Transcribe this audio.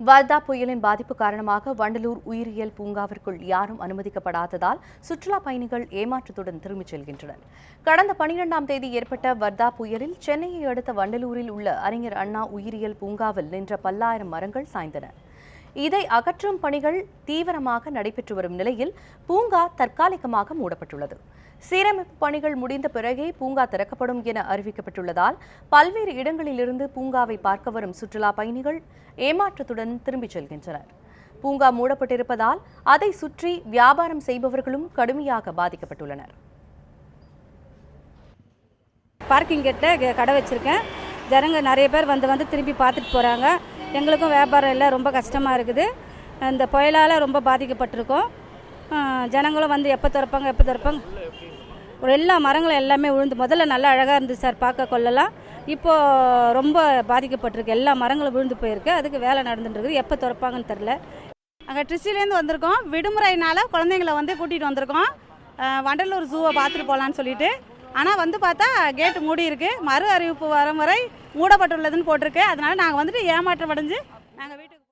வர்தா புயலின் பாதிப்பு காரணமாக வண்டலூர் உயிரியல் பூங்காவிற்குள் யாரும் அனுமதிக்கப்படாததால் சுற்றுலா பயணிகள் ஏமாற்றத்துடன் திரும்பிச் செல்கின்றனர். கடந்த பனிரெண்டாம் தேதி ஏற்பட்ட வர்தா புயலில் சென்னையை அடுத்த வண்டலூரில் உள்ள அறிஞர் அண்ணா உயிரியல் பூங்காவில் நின்ற பல்லாயிரம் மரங்கள் சாய்ந்தன. இதை அகற்றும் பணிகள் தீவிரமாக நடைபெற்று வரும் நிலையில் பூங்கா தற்காலிகமாக மூடப்பட்டுள்ளது. சீரமைப்பு பணிகள் முடிந்த பிறகே பூங்கா திறக்கப்படும் என அறிவிக்கப்பட்டுள்ளதால் பல்வேறு இடங்களிலிருந்து பூங்காவை பார்க்க வரும் சுற்றுலா பயணிகள் ஏமாற்றத்துடன் திரும்பிச் செல்கின்றனர். பூங்கா மூடப்பட்டிருப்பதால் அதை சுற்றி வியாபாரம் செய்பவர்களும் கடுமையாக பாதிக்கப்பட்டுள்ளனர். பார்க்கிங் கிட்ட கடை வச்சுருக்கேன். ஜனங்க நிறைய பேர் வந்து வந்து திரும்பி பார்த்துட்டு போகிறாங்க எங்களுக்கும் வியாபாரம் எல்லாம் ரொம்ப கஷ்டமாக இருக்குது. இந்த புயலால் ரொம்ப பாதிக்கப்பட்டிருக்கோம். ஜனங்களும் வந்து எப்போ திறப்பாங்க எப்போ திறப்பாங்க? ஒரு எல்லா மரங்களும் எல்லாமே விழுந்து முதல்ல நல்லா அழகாக இருந்துச்சு சார் பார்க்க கொள்ளலாம். இப்போது ரொம்ப பாதிக்கப்பட்டிருக்கு. எல்லா மரங்களும் விழுந்து போயிருக்கு. அதுக்கு வேலை நடந்துட்டுருக்குது எப்போ திறப்பாங்கன்னு தெரில நாங்கள் ட்ரிச்சிலேருந்து வந்திருக்கோம். விடுமுறையினால் குழந்தைங்கள வந்து கூட்டிகிட்டு வந்திருக்கோம். வண்டலூர் ஜூவை பார்த்துட்டு போகலான்னு சொல்லிட்டு. ஆனால் வந்து பார்த்தா கேட்டு மூடி இருக்கு. மறு அறிவிப்பு வரும் வரை மூடப்பட்டுள்ளதுன்னு போட்டிருக்கு. அதனால நாங்கள் வந்துட்டு ஏமாற்றம் அடைஞ்சு நாங்கள் வீட்டுக்கு